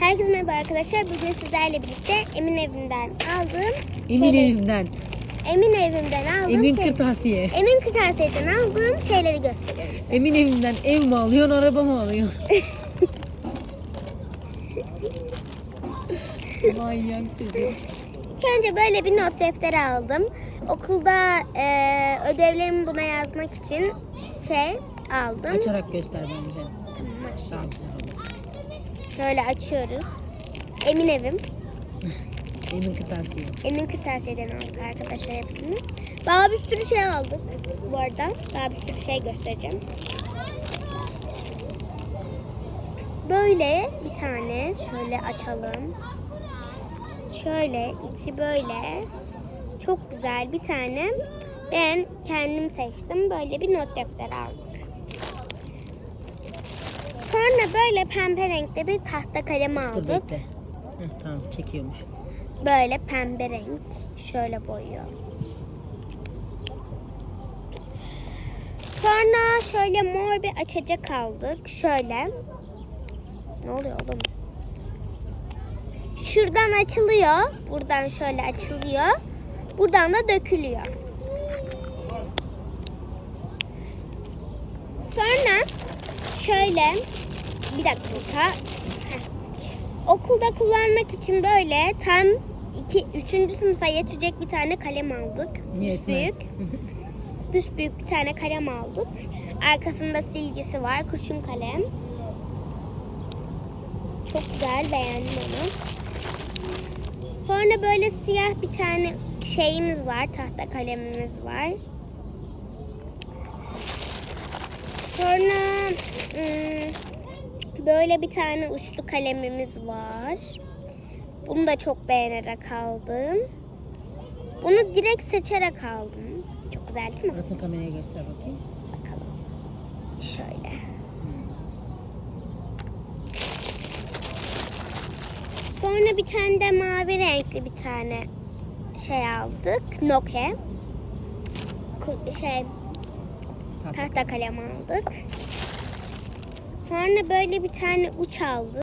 Herkese merhaba arkadaşlar. Bugün sizlerle birlikte Emin evinden aldığım Emin şeyleri- evimden. Emin evinden aldığım Emin şey- kırtasiye. Emin kırtasiyeden aldığım şeyleri gösteriyorum size. Emin evinden ev mi alıyorsun, araba mı alıyorsun? Manyak çocuk. İlk önce böyle bir not defteri aldım. Okulda eee, ödevlerimi buna yazmak için şey aldım. Açarak göster bence. Tamam, aç. Daha güzel olur. Şöyle açıyoruz. Emin evim. Emin kırtasiye. Emin kırtasiyeden aldık arkadaşlar hepsini. Daha bir sürü şey aldık bu arada. Daha bir sürü şey göstereceğim. Böyle bir tane şöyle açalım. Şöyle içi böyle. Çok güzel bir tane. Ben kendim seçtim. Böyle bir not defteri aldık. Sonra böyle pembe renkte bir tahta kalem Dur aldık. bekle. Heh, tamam çekiyormuş. Böyle pembe renk. Şöyle boyuyor. Sonra şöyle mor bir açacak aldık. Şöyle. Ne oluyor oğlum? Şuradan açılıyor. Buradan şöyle açılıyor. Buradan da dökülüyor. Sonra şöyle bir dakika. Heh. Okulda kullanmak için böyle tam 2 3. sınıfa yetecek bir tane kalem aldık. Yetmez. Büyük. büyük bir tane kalem aldık. Arkasında silgisi var. Kurşun kalem. Çok güzel. Beğendim onu. Sonra böyle siyah bir tane şeyimiz var. Tahta kalemimiz var. Sonra böyle bir tane uçlu kalemimiz var. Bunu da çok beğenerek aldım. Bunu direkt seçerek aldım. Çok güzel değil mi? Burasını kameraya göster bakayım. Bakalım. Şöyle. Sonra bir tane de mavi renkli bir tane şey aldık. Ku- Şey, tahta kalem aldık. Sonra böyle bir tane uç aldık.